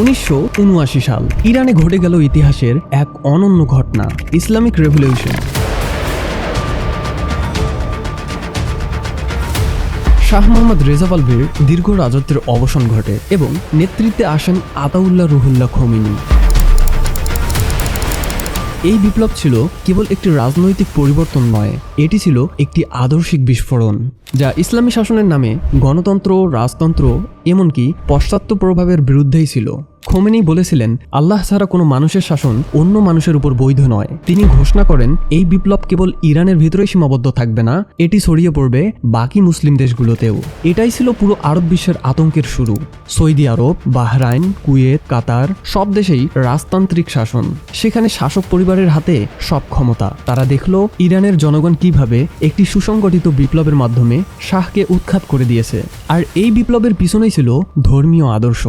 উনিশশো উনআশি সাল ইরানে ঘটে গেল ইতিহাসের এক অনন্য ঘটনা, Islamic revolution. Shah Mohammad Reza পালভির দীর্ঘ রাজত্বের অবসান ঘটে এবং নেতৃত্বে আসেন আতাউল্লাহ রুহুল্লাহ খমিনি। এই বিপ্লব ছিল কেবল একটি রাজনৈতিক পরিবর্তন নয়, এটি ছিল একটি আদর্শিক বিস্ফোরণ, যা ইসলামী শাসনের নামে গণতন্ত্র, রাজতন্ত্র, এমনকি পশ্চাত্য প্রভাবের বিরুদ্ধেই ছিল। খোমেনি বলেছিলেন, আল্লাহ ছাড়া কোনো মানুষের শাসন অন্য মানুষের উপর বৈধ নয়। তিনি ঘোষণা করেন, এই বিপ্লব কেবল ইরানের ভিতরেই সীমাবদ্ধ থাকবে না, এটি ছড়িয়ে পড়বে বাকি মুসলিম দেশগুলোতেও। এটাই ছিল পুরো আরব বিশ্বের আতঙ্কের শুরু। Saudi Arab, Bahrain, Kuwait, Qatar, সব দেশেই রাজতান্ত্রিক শাসন। সেখানে শাসক পরিবারের হাতে সব ক্ষমতা। তারা দেখল, ইরানের জনগণ কীভাবে একটি সুসংগঠিত বিপ্লবের মাধ্যমে শাহকে উৎখাত করে দিয়েছে। আর এই বিপ্লবের পিছনেই ছিল ধর্মীয় আদর্শ।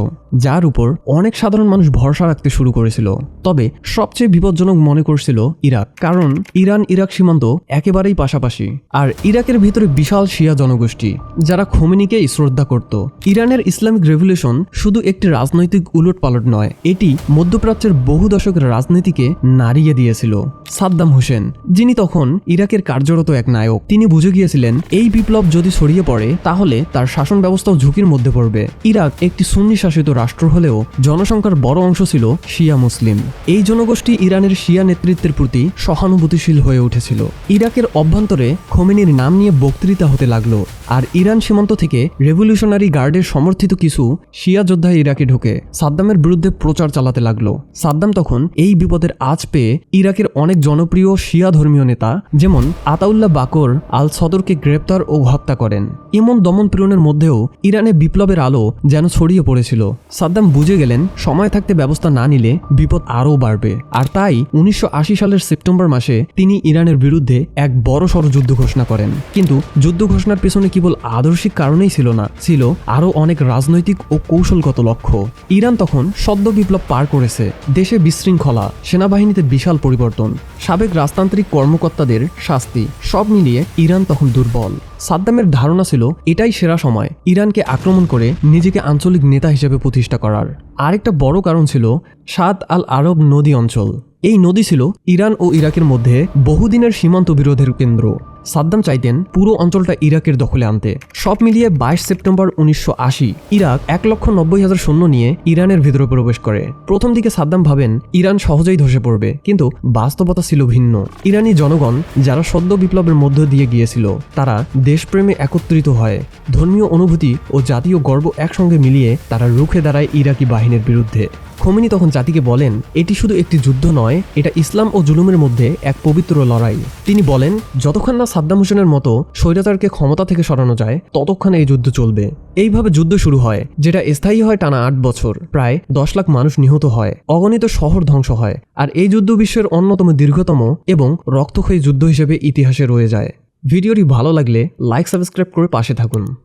যার উপর অনেক সাধারণ মানুষ ভরসা রাখতে শুরু করেছিল। তবে সবচেয়ে বিপজ্জনক মনে করছিল ইরাক, কারণ ইরান ইরাক সীমান্ত একেবারেই পাশাপাশি। আর ইরাকের ভিতরে বিশাল শিয়া জনগোষ্ঠী, যারা খোমেনিকেই শ্রদ্ধা করত। ইরানের ইসলামিক রেভলিউশন শুধু একটি রাজনৈতিক উলটপালট নয়, এটি মধ্যপ্রাচ্যের বহু দশকের রাজনীতিকে নাড়িয়ে দিয়েছিল। সাদ্দাম হোসেন, যিনি তখন ইরাকের কার্যরত এক নায়ক, তিনি বুঝে গিয়েছিলেন, এই বিপ্লব যদি ছড়িয়ে পড়ে, তাহলে তার শাসন ব্যবস্থাও ঝুঁকির মধ্যে পড়বে। ইরাক একটি সুন্নি শাসিত রাষ্ট্র হলেও জনসংখ্যার বড় অংশ ছিল শিয়া মুসলিম। এই জনগোষ্ঠী ইরানের শিয়া নেতৃত্বের প্রতি সহানুভূতিশীল হয়ে উঠেছিল। ইরাকের অভ্যন্তরে খোমেনির নাম নিয়ে বক্তৃতা হতে লাগল। আর ইরান সীমান্ত থেকে রেভলিউশনারি গার্ডের সমর্থিত কিছু শিয়া যোদ্ধা ইরাকে ঢোকে। সাদ্দামের বিরুদ্ধে প্রচার চালাতে লাগল। সাদ্দাম তখন এই বিপদের আজ পেয়ে ইরাকের অনেক জনপ্রিয় শিয়া ধর্মীয় নেতা, যেমন আতাউল্লাহ বাকর আল সদরকে গ্রেপ্তার ও হত্যা করেন। এমন দমন পীড়নের মধ্যেও ইরানে বিপ্লবের আলো যেন ছড়িয়ে পড়েছিল। সাদ্দাম বুঝে গেলেন, সময় থাকতে ব্যবস্থা না নিলে বিপদ আরও বাড়বে। আর তাই উনিশশো আশি সালের সেপ্টেম্বর মাসে তিনি ইরানের বিরুদ্ধে এক বড় সড় যুদ্ধ ঘোষণা করেন। কিন্তু যুদ্ধ ঘোষণার পেছনে কেবল আদর্শিক কারণেই ছিল না, ছিল আরও অনেক রাজনৈতিক ও কৌশলগত লক্ষ্য। ইরান তখন সদ্য বিপ্লব পার করেছে, দেশে বিশৃঙ্খলা, সেনাবাহিনীতে বিশাল পরিবর্তন, সাবেক রাজতান্ত্রিক কর্মকর্তাদের শাস্তি, সব মিলিয়ে ইরান তখন দুর্বল। সাদ্দামের ধারণা ছিল, এটাই সেরা সময়, ইরানকে আক্রমণ করে নিজেকে আঞ্চলিক নেতা হিসেবে প্রতিষ্ঠা করার। আরেকটা বড় কারণ ছিল সাত আল আরব নদী অঞ্চল। এই নদী ছিল ইরান ও ইরাকের মধ্যে বহুদিনের সীমান্ত বিরোধের কেন্দ্র। সাদ্দাম চাইতেন পুরো অঞ্চলটা ইরাকের দখলে আনতে। সব মিলিয়ে বাইশ সেপ্টেম্বর উনিশশো আশি, ইরাক এক লক্ষ নব্বই হাজার সৈন্য নিয়ে ইরানের ভিতরে প্রবেশ করে। প্রথম দিকে সাদ্দাম ভাবেন ইরান সহজেই ধসে পড়বে, কিন্তু বাস্তবতা ছিল ভিন্ন। ইরানি জনগণ, যারা সদ্য বিপ্লবের মধ্য দিয়ে গিয়েছিল, তারা দেশপ্রেমে একত্রিত হয়। ধর্মীয় অনুভূতি ও জাতীয় গর্ব একসঙ্গে মিলিয়ে তারা রুখে দাঁড়ায় ইরাকি বাহিনীর বিরুদ্ধে। খোমিনি তখন জাতিকে বলেন, এটি শুধু একটি যুদ্ধ নয় এটা ইসলাম ও জুলুমের মধ্যে এক পবিত্র লড়াই। তিনি বলেন, যতক্ষণ না সাদ্দাম হোসেনের মতো স্বৈরাচারকে ক্ষমতা থেকে সরানো যায়, ততক্ষণ এই যুদ্ধ চলবে। এইভাবে যুদ্ধ শুরু হয়, যেটা স্থায়ী হয় টানা আট বছর। প্রায় দশ লাখ মানুষ নিহত হয়, অগণিত শহর ধ্বংস হয়, আর এই যুদ্ধ বিশ্বের অন্যতম দীর্ঘতম এবং রক্তক্ষয়ী যুদ্ধ হিসেবে ইতিহাসে রয়ে যায়। ভিডিওটি ভালো লাগলে, লাইক, সাবস্ক্রাইব করে পাশে থাকুন।